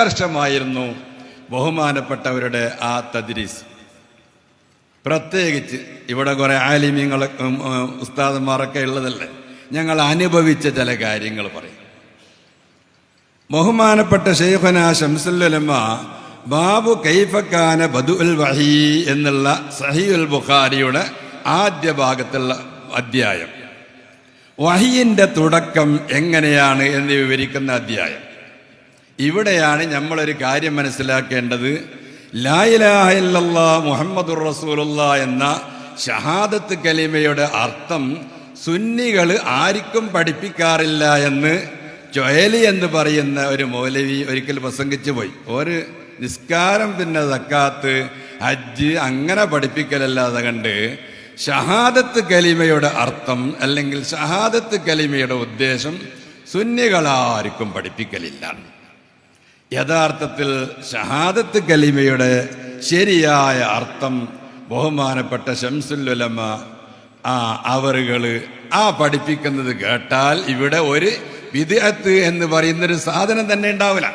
ഉത്കർഷമായിരുന്നു ബഹുമാനപ്പെട്ടവരുടെ ആ തദ്രീസ്. പ്രത്യേകിച്ച് ഇവിടെ കുറെ ആലിമ്യങ്ങൾ ഉസ്താദന്മാരൊക്കെ ഉള്ളതല്ലേ? ഞങ്ങൾ അനുഭവിച്ച ചില കാര്യങ്ങൾ പറയും. ബഹുമാനപ്പെട്ട ഷെയ്ഖന ഷംസുല്ലമ ബാബു കൈഫക്കാന ബദുൽ വഹി എന്നുള്ള സഹിഉൽ ബുഖാരിയുടെ ആദ്യ ഭാഗത്തുള്ള അധ്യായം. വഹിയിന്റെ തുടക്കം എങ്ങനെയാണ് എന്ന് വിവരിക്കുന്ന അധ്യായം. ഇവിടെയാണ് നമ്മളൊരു കാര്യം മനസ്സിലാക്കേണ്ടത്. ലായിലാഹില്ലാ മുഹമ്മദുർ റസൂലുള്ള എന്ന ഷഹാദത്ത് കലിമയുടെ അർത്ഥം സുന്നികൾ ആർക്കും പഠിപ്പിക്കാറില്ല എന്ന് ചൊയലി എന്ന് പറയുന്ന ഒരു മൗലവി ഒരിക്കൽ പ്രസംഗിച്ചു പോയി. ഒരു നിസ്കാരം പിന്നെ തക്കാത്ത് ഹജ്ജ് അങ്ങനെ പഠിപ്പിക്കലല്ലാതെ കണ്ട് ഷഹാദത്ത് കലിമയുടെ അർത്ഥം അല്ലെങ്കിൽ ഷഹാദത്ത് കലിമയുടെ ഉദ്ദേശം സുന്നികളാർക്കും പഠിപ്പിക്കലില്ല. യഥാർത്ഥത്തിൽ ഷഹാദത്ത് കലിമയുടെ ശരിയായ അർത്ഥം ബഹുമാനപ്പെട്ട ഷംസുല്ലുലമ ആ അവറുകൾ ആ പഠിപ്പിക്കുന്നത് കേട്ടാൽ ഇവിടെ ഒരു വിദഗ്ധത്ത് എന്ന് പറയുന്നൊരു സാധനം തന്നെ ഉണ്ടാവില്ല.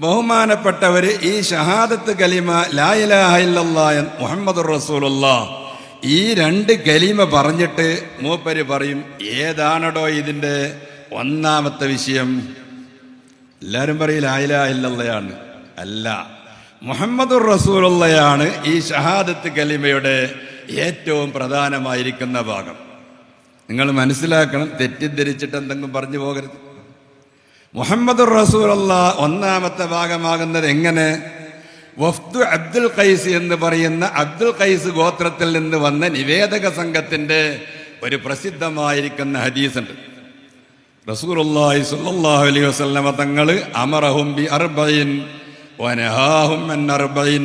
ബഹുമാനപ്പെട്ടവര് ഈ ഷഹാദത്ത് കലിമ ലായിലാഹില്ലാ മുഹമ്മദ് റസൂലുള്ള ഈ രണ്ട് കലിമ പറഞ്ഞിട്ട് മൂപ്പര് പറയും ഏതാണടോ ഇതിന്റെ ഒന്നാമത്തെ വിഷയം? എല്ലാവരും പറയും ലായിലാഹില്ലയാണ് അല്ല. മുഹമ്മദ് റസൂലുള്ളയാണ് ഈ ഷഹാദത്ത് കലിമയുടെ ഏറ്റവും പ്രധാനമായിരിക്കുന്ന ഭാഗം. നിങ്ങൾ മനസ്സിലാക്കണം തെറ്റിദ്ധരിച്ചിട്ട് എന്തെങ്കിലും പറഞ്ഞു പോകരുത്. മുഹമ്മദ് റസൂലുള്ള ഒന്നാമത്തെ ഭാഗമാകുന്നത് എങ്ങനെ? വഫ്തു അബ്ദുൽ ഖൈസ് എന്ന് പറയുന്ന അബ്ദുൽ ഖൈസ് ഗോത്രത്തിൽ നിന്ന് വന്ന നിവേദക സംഘത്തിന്റെ ഒരു പ്രസിദ്ധമായിരിക്കുന്ന ഹദീസുണ്ട്. റസൂലുള്ളാഹി സ്വല്ലല്ലാഹു അലൈഹി വസല്ലമ തങ്ങൾ അമറഹും ബി അർബയിൻ വനഹാഹും അൻ അർബയിൻ.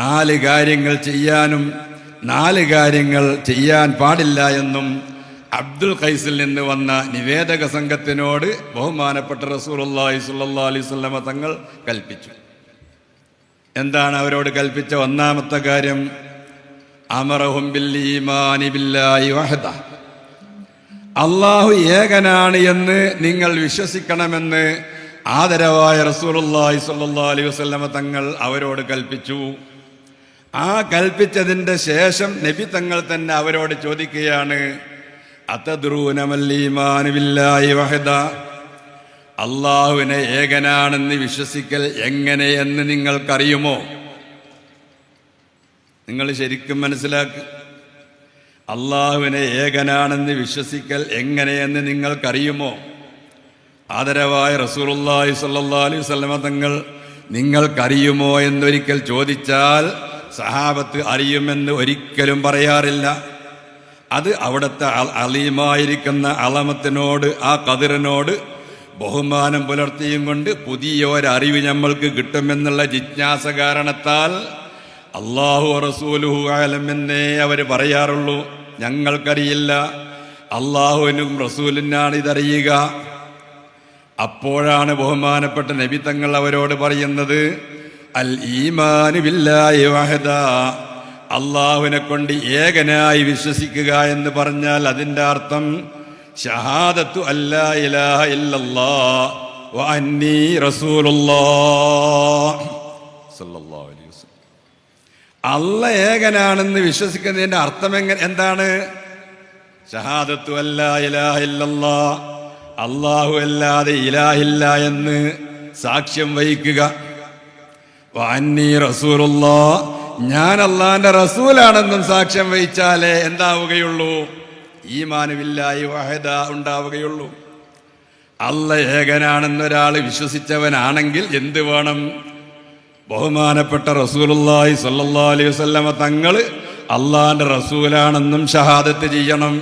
നാല് കാര്യങ്ങൾ ചെയ്യാനും നാല് കാര്യങ്ങൾ ചെയ്യാൻ പാടില്ല എന്നും അബ്ദുൽ ഖൈസിൽ നിന്ന് വന്ന നിവേദക സംഘത്തിനോട് ബഹുമാനപ്പെട്ട റസൂലുള്ളാഹി സ്വല്ലല്ലാഹു അലൈഹി വസല്ലമ തങ്ങൾ കൽപ്പിച്ചു. എന്താണ് അവരോട് കൽപ്പിച്ച ഒന്നാമത്തെ കാര്യം? അമറഹും ബില്ലാഹി വഹദ. അള്ളാഹു ഏകനാണ് എന്ന് നിങ്ങൾ വിശ്വസിക്കണമെന്ന് ആദരവായ റസൂലുള്ളാഹി സ്വല്ലല്ലാഹു അലൈഹി വസല്ലമ തങ്ങൾ അവരോട് കൽപ്പിച്ചു. ആ കൽപ്പിച്ചതിന്റെ ശേഷം നബി തങ്ങൾ തന്നെ അവരോട് ചോദിക്കുകയാണ് അള്ളാഹുവിനെ ഏകനാണെന്ന് വിശ്വസിക്കൽ എങ്ങനെയെന്ന് നിങ്ങൾക്കറിയുമോ? നിങ്ങൾ ശരിക്കും മനസ്സിലാക്കുക അള്ളാഹുവിനെ ഏകനാണെന്ന് വിശ്വസിക്കൽ എങ്ങനെയെന്ന് നിങ്ങൾക്കറിയുമോ? ആദരവായ റസൂലുള്ളാഹി സ്വല്ലല്ലാഹു അലൈഹി തങ്ങൾ നിങ്ങൾക്കറിയുമോ എന്നൊരിക്കൽ ചോദിച്ചാൽ സഹാബത്ത് അറിയുമെന്ന് ഒരിക്കലും പറയാറില്ല. അത് അവിടുത്തെ അലീമായിരിക്കുന്ന അളമത്തിനോട് ആ കതിറിനോട് ബഹുമാനം പുലർത്തിയും കൊണ്ട് പുതിയ ഒരറിവ് നമ്മൾക്ക് കിട്ടുമെന്നുള്ള ജിജ്ഞാസ കാരണത്താൽ അള്ളാഹു റസൂലുഹു ആലമെന്നേ അവർ പറയാറുള്ളൂ. ഞങ്ങൾക്കറിയില്ല. അള്ളാഹുവിനും റസൂലിനാണ് ഇതറിയുക. അപ്പോഴാണ് ബഹുമാനപ്പെട്ട നബി തങ്ങൾ അവരോട് പറയുന്നത് അൽ ഈമാനു ബില്ലാഹി വഹദ. അള്ളാഹുവിനെ കൊണ്ട് ഏകനായി വിശ്വസിക്കുക എന്ന് പറഞ്ഞാൽ അതിന്റെ അർത്ഥം ഷഹാദത്തു അല്ലാ ഇലാഹ ഇല്ലല്ലാ വ അന്നീ റസൂലുള്ളാഹ്. സല്ലല്ലാഹു അലൈഹി വസല്ലം. അല്ല ഏകനാണെന്ന് വിശ്വസിക്കുന്നതിന്റെ അർത്ഥം എങ്ങനെ എന്താണ്? ഷഹാദത്തു അല്ല ഇലാഹ ഇല്ലല്ലാ. അള്ളാഹു അല്ലാതെ ഇലാഹില്ല എന്ന് സാക്ഷ്യം വഹിക്കുക. വാന്നി റസൂലുള്ള. ഞാൻ അള്ളാന്റെ റസൂലാണെന്നും സാക്ഷ്യം വഹിച്ചാലേ എന്താവുകയുള്ളൂ? ഈ മാനവില്ലായി വഹദ ഉണ്ടാവുകയുള്ളൂ. അല്ല ഏകനാണെന്നൊരാൾ വിശ്വസിച്ചവനാണെങ്കിൽ എന്ത് വേണം? ബഹുമാനപ്പെട്ട റസൂലുള്ളാഹി സ്വല്ലല്ലാഹു അലൈഹി വസല്ലമ തങ്ങൾ അള്ളാഹാന്റെ റസൂലാണെന്നും ഷഹാദത്ത് ചെയ്യണം.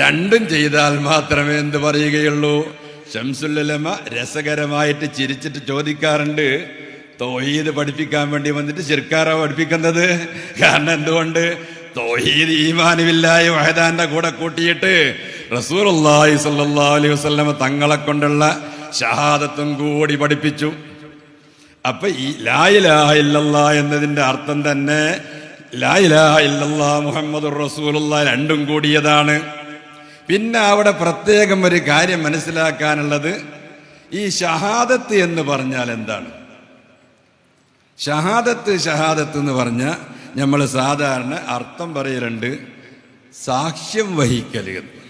രണ്ടും ചെയ്താൽ മാത്രമേ എന്ത് പറയുകയുള്ളൂ? ഷംസുല്ലമ രസകരമായിട്ട് ചിരിച്ചിട്ട് ചോദിക്കാറുണ്ട് തോഹീദ് പഠിപ്പിക്കാൻ വേണ്ടി വന്നിട്ട് ശിർക്കാറ പഠിപ്പിക്കുന്നത്? കാരണം എന്തുകൊണ്ട്? തോഹീദ് ഈമാനുമില്ലായ വഹദാന്റെ കൂടെ കൂട്ടിയിട്ട് റസൂലുള്ളാഹി സല്ലാ അലൈഹി വസല്ലമ തങ്ങളെ കൊണ്ടുള്ള ഷഹാദത്തും കൂടി പഠിപ്പിച്ചു. അപ്പൊ ഈ ലായിലാഹ ഇല്ലല്ലാ എന്നതിന്റെ അർത്ഥം തന്നെ ലായിലാഹ ഇല്ലല്ലാ മുഹമ്മദ് റസൂലുള്ള രണ്ടും കൂടിയതാണ്. പിന്നെ അവിടെ പ്രത്യേകം ഒരു കാര്യം മനസ്സിലാക്കാനുള്ളത്. ഈ ഷഹാദത്ത് എന്ന് പറഞ്ഞാൽ എന്താണ്? ഷഹാദത്ത് ഷഹാദത്ത് എന്ന് പറഞ്ഞാൽ നമ്മൾ സാധാരണ അർത്ഥം പറയലുണ്ട് സാക്ഷ്യം വഹിക്കൽ എന്ന്.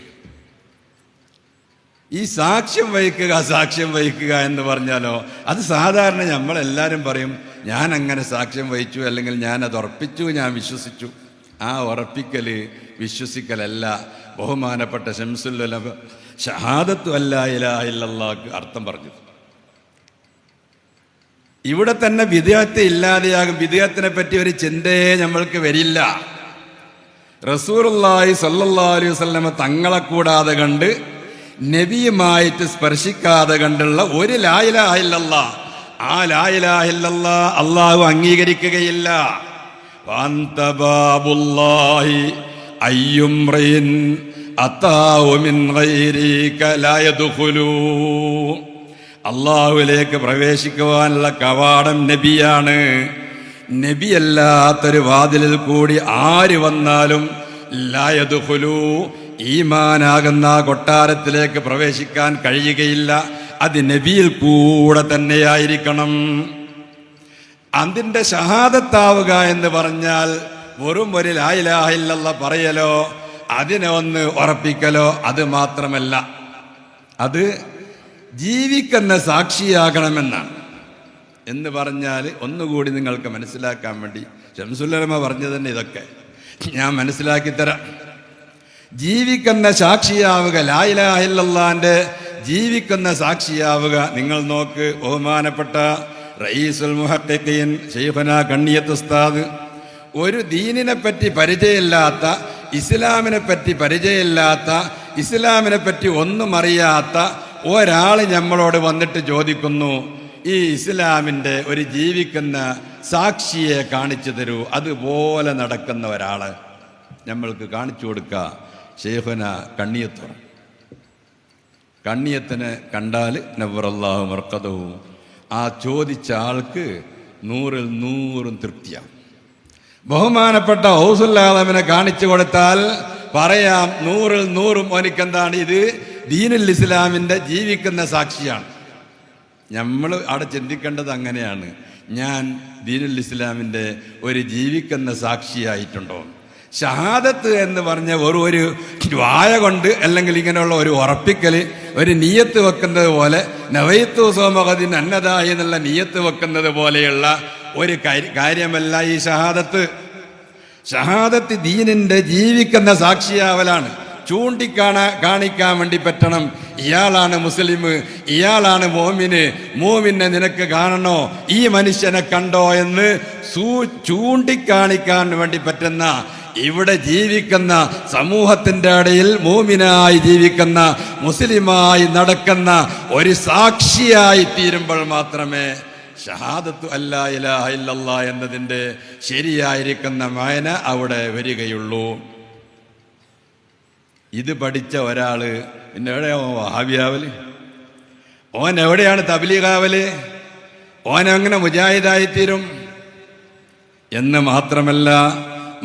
ഈ സാക്ഷ്യം വഹിക്കുക സാക്ഷ്യം വഹിക്കുക എന്ന് പറഞ്ഞാലോ അത് സാധാരണ നമ്മളെല്ലാവരും പറയും ഞാൻ അങ്ങനെ സാക്ഷ്യം വഹിച്ചു അല്ലെങ്കിൽ ഞാൻ അത് ഉറപ്പിച്ചു ഞാൻ വിശ്വസിച്ചു. ആ ഉറപ്പിക്കൽ വിശ്വസിക്കലല്ല. ബഹുമാനപ്പെട്ട ഷംസുല്ല ഷഹാദത്തു അല്ല ഇലാഹ ഇല്ലല്ലാഹ് അർത്ഥം പറഞ്ഞു ഇവിടെ തന്നെ വിദേഹത്തെ ഇല്ലാതെയാകും. വിദേഹത്തിനെ പറ്റി ഒരു ചിന്തയെ നമ്മൾക്ക് വരില്ല. റസൂറുല്ലായി സല്ലല്ലാഹു അലൈഹി വസല്ലമ തങ്ങളെ കൂടാതെ കണ്ട് നബിയുമായിട്ട് സ്പർശിക്കാതെ കണ്ടുള്ള ഒരു ലായിലാഹില്ലല്ല ആ ലായിലാഹില്ലല്ല അള്ളാഹു അംഗീകരിക്കുകയില്ല. അള്ളാഹുലേക്ക് പ്രവേശിക്കുവാനുള്ള കവാടം നബിയാണ്. നബിയല്ലാത്തൊരു വാതിലിൽ കൂടി ആര് വന്നാലും ലായതുഹുലു ഈമാനാകുന്ന കൊട്ടാരത്തിലേക്ക് പ്രവേശിക്കാൻ കഴിയുകയില്ല. അത് നബിയിൽ കൂടെ തന്നെയായിരിക്കണം. അതിന്റെ ഷഹാദത്താവുക എന്ന് പറഞ്ഞാൽ വെറും ഒരു ലായിലാഹില്ല പറയലോ അതിനെ ഒന്ന് ഉറപ്പിക്കലോ അത് മാത്രമല്ല. അത് ജീവിക്കുന്ന സാക്ഷിയാകണമെന്നാണ്. എന്ന് പറഞ്ഞാൽ ഒന്നുകൂടി നിങ്ങൾക്ക് മനസ്സിലാക്കാൻ വേണ്ടി ഷംസുല്ലമ പറഞ്ഞു തന്നെ ഇതൊക്കെ. ഞാൻ മനസ്സിലാക്കി തരാം. ജീവിക്കുന്ന സാക്ഷിയാവുക ലായിലാഹില്ലാന്റെ ജീവിക്കുന്ന സാക്ഷിയാവുക. നിങ്ങൾ നോക്ക് ബഹുമാനപ്പെട്ട റയീസുൽ മുഹത്തീൻ ഷെയ്ഫന കണ്ണിയത്ത് ഉസ്താദ്. ഒരു ദീനിനെ പറ്റി പരിചയമില്ലാത്ത ഇസ്ലാമിനെ പറ്റി പരിചയമില്ലാത്ത ഇസ്ലാമിനെ പറ്റി ഒന്നും അറിയാത്ത ഒരാൾ നമ്മളോട് വന്നിട്ട് ചോദിക്കുന്നു ഈ ഇസ്ലാമിന്റെ ഒരു ജീവിക്കുന്ന സാക്ഷിയെ കാണിച്ചു തരൂ. അതുപോലെ നടക്കുന്ന ഒരാൾ നമ്മൾക്ക് കാണിച്ചു കൊടുക്കുക ഷെയ്ഖന കണ്ണിയത്തുറ കണ്ണിയത്തിനെ കണ്ടാൽ നവറല്ലാഹു മർക്കതവും ആ ചോദിച്ച ആൾക്ക് നൂറിൽ നൂറും തൃപ്തിയാണ് ബഹുമാനപ്പെട്ട ഹൗസുല്ലാദമിനെ കാണിച്ചു കൊടുത്താൽ പറയാം നൂറിൽ നൂറും ഓനിക്കെന്താണ് ഇത്? ദീനുൽ ഇസ്ലാമിന്റെ ജീവിക്കുന്ന സാക്ഷിയാണ്. നമ്മൾ അവിടെ ചിന്തിക്കേണ്ടത് അങ്ങനെയാണ്. ഞാൻ ദീനുൽ ഇസ്ലാമിന്റെ ഒരു ജീവിക്കുന്ന സാക്ഷിയായിട്ടുണ്ടോ? ഷഹാദത്ത് എന്ന് പറഞ്ഞ ഒരു ഒരു വായ കൊണ്ട് അല്ലെങ്കിൽ ഇങ്ങനെയുള്ള ഒരു ഉറപ്പിക്കൽ ഒരു നീയത്ത് വെക്കുന്നത് പോലെ നവയത്തു സോമഹദിൻ അന്നതായി എന്നുള്ള നീയത്ത് വെക്കുന്നത് പോലെയുള്ള ഒരു കാര്യമല്ല ഈ ഷഹാദത്ത് ഷഹാദത്ത് ദീനിന്റെ ജീവിക്കുന്ന സാക്ഷിയാവലാണ്. ചൂണ്ടിക്കാണാ കാണിക്കാൻ വേണ്ടി പറ്റണം. ഇയാളാണ് മുസ്ലിം ഇയാളാണ് മോമിന് മോമിനെ നിനക്ക് കാണണോ? ഈ മനുഷ്യനെ കണ്ടോ എന്ന് സൂ ചൂണ്ടിക്കാണിക്കാൻ വേണ്ടി പറ്റുന്ന ഇവിടെ ജീവിക്കുന്ന സമൂഹത്തിന്റെ ഇടയിൽ മൂമിനായി ജീവിക്കുന്ന മുസ്ലിമായി നടക്കുന്ന ഒരു സാക്ഷിയായി തീരുമ്പോൾ മാത്രമേ ഷഹാദത്തു അല്ലാ ഇലാഹ ഇല്ലല്ല എന്നതിന്റെ ശരിയായിരിക്കുന്ന മായന അവിടെ വരികയുള്ളൂ. ഇത് പഠിച്ച ഒരാൾ പിന്നെ എവിടെയാണ് വഹാബിയാവൽ? ഓൻ എവിടെയാണ് തബ്ലീഗാവൽ? ഓൻ എങ്ങനെ മുജാഹിദായിത്തീരും? എന്ന് മാത്രമല്ല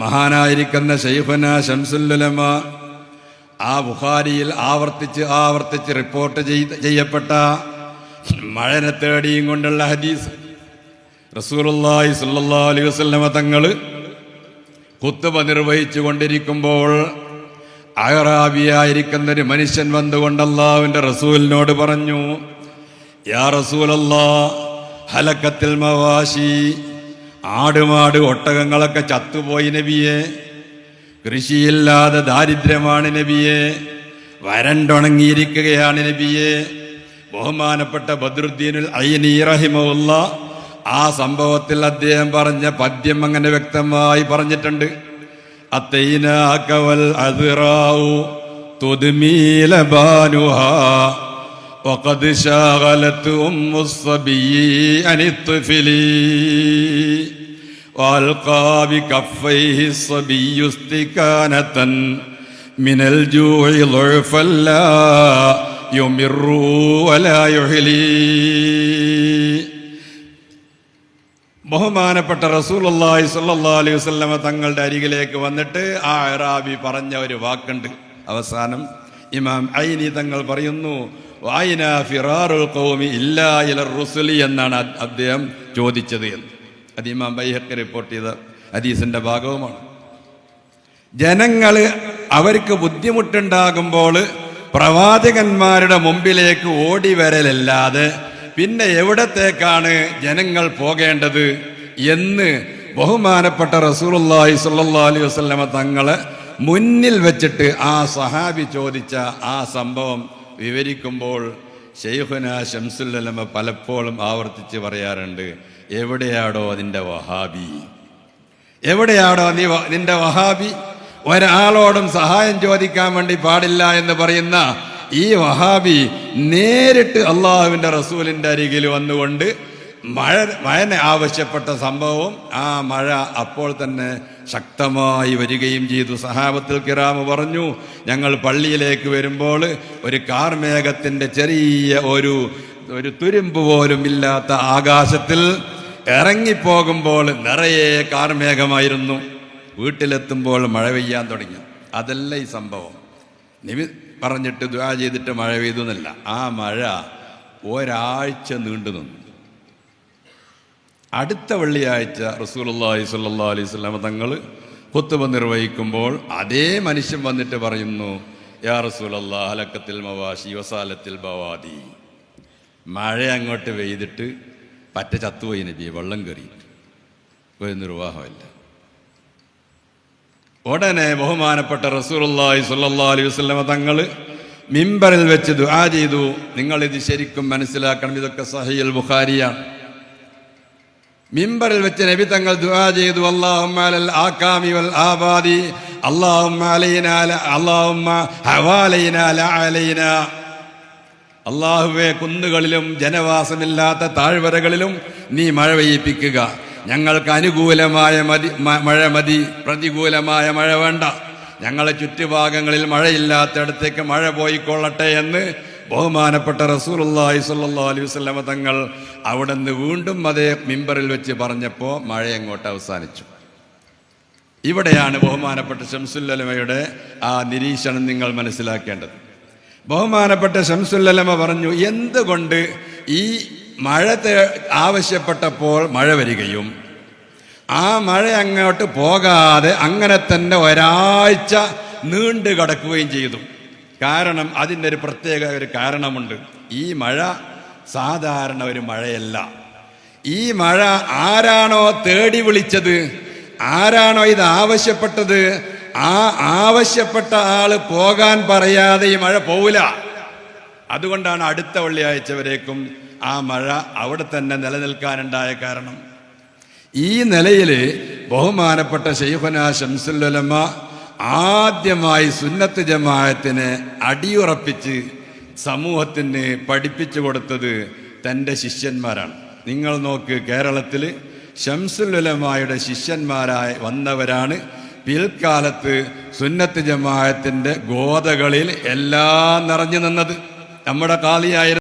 മഹാനായിരിക്കുന്ന ഷെയ്ഫന ഷംസുല്ലുലമ ആ ബുഹാരിയിൽ ആവർത്തിച്ച് ആവർത്തിച്ച് റിപ്പോർട്ട് ചെയ്യപ്പെട്ട മഴനെ തേടിയും കൊണ്ടുള്ള ഹദീസ്. റസൂലുള്ളാഹി സ്വല്ലല്ലാഹു അലൈഹി വസല്ലമ തങ്ങൾ കുത്തുബ നിർവഹിച്ചു കൊണ്ടിരിക്കുമ്പോൾ അഹറാബിയായിരിക്കുന്ന ഒരു മനുഷ്യൻ വന്നുകൊണ്ടല്ലാവിന്റെ റസൂലിനോട് പറഞ്ഞു യാ റസൂലല്ലാ ഹലക്കത്തിൽ മവാശി ആടുമാട് ഒട്ടകങ്ങളൊക്കെ ചത്തുപോയി നബിയെ. കൃഷിയില്ലാതെ ദാരിദ്ര്യമാണ് നബിയെ. വരണ്ടുണങ്ങിയിരിക്കുകയാണ് നബിയെ. ബഹുമാനപ്പെട്ട ബദ്രുദ്ദീനുൽ അയ്യനി റഹിമുള്ള ആ സംഭവത്തിൽ അദ്ദേഹം പറഞ്ഞ പദ്യം അങ്ങനെ വ്യക്തമായി പറഞ്ഞിട്ടുണ്ട്. അത്തൈനാക്കവൽ അതിറാവു തൊതുമീലബാനുഹാ ബാനുഹാ وقد شاغلت أم الصبي عن الطفل وألقى بكفيه الصبي استكانة من الجوع ضعفا لا يمر ولا يحلي ബഹുമാനപ്പെട്ട റസൂലുള്ളാഹി സ്വല്ലല്ലാഹു അലൈഹി വസല്ലമ തങ്ങളുടെ അരികിലേക്ക് വന്നിട്ട് ആ അറാബി പറഞ്ഞ ഒരു വാക്കുണ്ട് അവസാനം ഇമാം ഐനി തങ്ങൾ പറയുന്നു വായിന ഫിറാറുൽ കൗമി ഇല്ലാ ഇലർ റുസുലി എന്നാണ് അദ്ദേഹം ചോദിച്ചത് എന്ന്. അത് ഇമാം ബൈഹക്ക് റിപ്പോർട്ട് ചെയ്ത ഹദീസിന്റെ ഭാഗവുമാണ്. ജനങ്ങൾ അവർക്ക് ബുദ്ധിമുട്ടുണ്ടാകുമ്പോൾ പ്രവാചകന്മാരുടെ മുമ്പിലേക്ക് ഓടി വരലല്ലാതെ പിന്നെ എവിടത്തേക്കാണ് ജനങ്ങൾ പോകേണ്ടത് എന്ന് ബഹുമാനപ്പെട്ട റസൂലുള്ളാഹി സ്വല്ലല്ലാഹു അലൈഹി വസല്ലമ തങ്ങളെ മുന്നിൽ വെച്ചിട്ട് ആ സഹാബി ചോദിച്ച ആ സംഭവം വിവരിക്കുമ്പോൾ ഷെയ്ഖുന ഷംസുല്ലമ പലപ്പോഴും ആവർത്തിച്ച് പറയാറുണ്ട് എവിടെയാടോ അതിന്റെ വഹാബി? എവിടെയാടോ നീ നിന്റെ വഹാബി? ഒരാളോടും സഹായം ചോദിക്കാൻ വേണ്ടി പാടില്ല എന്ന് പറയുന്ന ഈ വഹാബി നേരിട്ട് അള്ളാഹുവിന്റെ റസൂലിന്റെ അരികിൽ വന്നുകൊണ്ട് മഴ മഴനെ ആവശ്യപ്പെട്ട സംഭവവും ആ മഴ അപ്പോൾ തന്നെ ശക്തമായി വരികയും ചെയ്തു. സഹാബത്തിൽ കിറാമ് പറഞ്ഞു ഞങ്ങൾ പള്ളിയിലേക്ക് വരുമ്പോൾ ഒരു കാർമേഘത്തിന്റെ ചെറിയ ഒരു ഒരു തുരുമ്പ് പോലും ഇല്ലാത്ത ആകാശത്തിൽ ഇറങ്ങിപ്പോകുമ്പോൾ നിറയെ കാർമേഘമായിരുന്നു വീട്ടിലെത്തുമ്പോൾ മഴ പെയ്യാൻ തുടങ്ങി. അതല്ല ഈ സംഭവം. നിമി പറഞ്ഞിട്ട് ദ്വാ ചെയ്തിട്ട് മഴ പെയ്തു എന്നല്ല. ആ മഴ ഒരാഴ്ച നീണ്ടു നിന്നു. അടുത്ത വെള്ളിയാഴ്ച റസൂലുള്ളാഹി സല്ലാ അലൈഹി സ്വലാമ തങ്ങൾ കുത്തുബ നിർവഹിക്കുമ്പോൾ അതേ മനുഷ്യൻ വന്നിട്ട് പറയുന്നു യാ റസൂലല്ലാ ഹലക്കത്തിൽ മവാശി വസാലത്തിൽ ബവാദി. മഴ അങ്ങോട്ട് പെയ്തിട്ട് പറ്റ ചത്തുപോയി നബി വെള്ളം കയറി. ഒരു നിർവാഹമല്ല. ഉടനെ ബഹുമാനപ്പെട്ട റസൂലുള്ളാഹി സല്ലാ അലൈഹി വസ്ലമ തങ്ങൾ മിമ്പറിൽ വെച്ച് ദുആ ചെയ്തു. നിങ്ങളിത് ശരിക്കും മനസ്സിലാക്കണം. ഇതൊക്കെ സഹിയൽ ബുഖാരിയാണ്. മിമ്പറിൽ വെച്ച് നബി തങ്ങൾ ദുആ ചെയ്തു. അല്ലാഹുമ്മ അലൽ ആകാമി വൽ ആബാദി. അല്ലാഹുമ്മ അലൈനാ അല്ലാഹുമ്മ ഹവാലൈനാ അലൈനാ. അള്ളാഹുവെ കുന്നുകളിലും ജനവാസമില്ലാത്ത താഴ്വരകളിലും നീ മഴ പെയ്യിപ്പിക്കുക. ഞങ്ങൾക്ക് അനുകൂലമായ മതി മഴ മതി. പ്രതികൂലമായ മഴ വേണ്ട. ഞങ്ങളെ ചുറ്റുഭാഗങ്ങളിൽ മഴയില്ലാത്തയിടത്തേക്ക് മഴ പോയിക്കൊള്ളട്ടെ എന്ന് ബഹുമാനപ്പെട്ട റസൂലുള്ളാഹി സ്വല്ലല്ലാഹു അലൈഹി വസല്ലമ തങ്ങൾ അവിടെ നിന്ന് വീണ്ടും അതേ മിമ്പറിൽ വെച്ച് പറഞ്ഞപ്പോൾ മഴ അങ്ങോട്ട് അവസാനിച്ചു. ഇവിടെയാണ് ബഹുമാനപ്പെട്ട ഷംസുല്ലമയുടെ ആ നിരീക്ഷണം നിങ്ങൾ മനസ്സിലാക്കേണ്ടത്. ബഹുമാനപ്പെട്ട ഷംസുല്ലമ പറഞ്ഞു എന്തുകൊണ്ട് ഈ മഴ ആവശ്യപ്പെട്ടപ്പോൾ മഴ വരികയും ആ മഴ അങ്ങോട്ട് പോകാതെ അങ്ങനെ തന്നെ ഒരാഴ്ച നീണ്ടു കിടക്കുകയും ചെയ്തു? കാരണം അതിന്റെ ഒരു പ്രത്യേക ഒരു കാരണമുണ്ട്. ഈ മഴ സാധാരണ ഒരു മഴയല്ല. ഈ മഴ ആരാണോ തേടി വിളിച്ചത്? ആരാണോ ഇത് ആവശ്യപ്പെട്ടത്? ആ ആവശ്യപ്പെട്ട ആൾ പോകാൻ പറയാതെ ഈ മഴ പോവില്ല. അതുകൊണ്ടാണ് അടുത്ത വെള്ളിയാഴ്ച വരേക്കും ആ മഴ അവിടെ തന്നെ നിലനിൽക്കാനുണ്ടായ കാരണം. ഈ നിലയിൽ ബഹുമാനപ്പെട്ട ഷെയ്ഖുന ഷംസുല്ലമ ആദ്യമായി സുന്നത്ത് ജമാഅത്തിനെ അടിയുറപ്പിച്ച് സമൂഹത്തിന് പഠിപ്പിച്ചു കൊടുത്തത് തന്റെ ശിഷ്യന്മാരാണ്. നിങ്ങൾ നോക്ക് കേരളത്തിൽ ഷംസുല്ലമായുടെ ശിഷ്യന്മാരായി വന്നവരാണ്. പിൽക്കാലത്ത് സുന്നത്ത് ജമാഅത്തിന്റെ ഗോതകളിൽ എല്ലാം നിറഞ്ഞു നിന്നത്. നമ്മുടെ കാലിയായിരുന്നു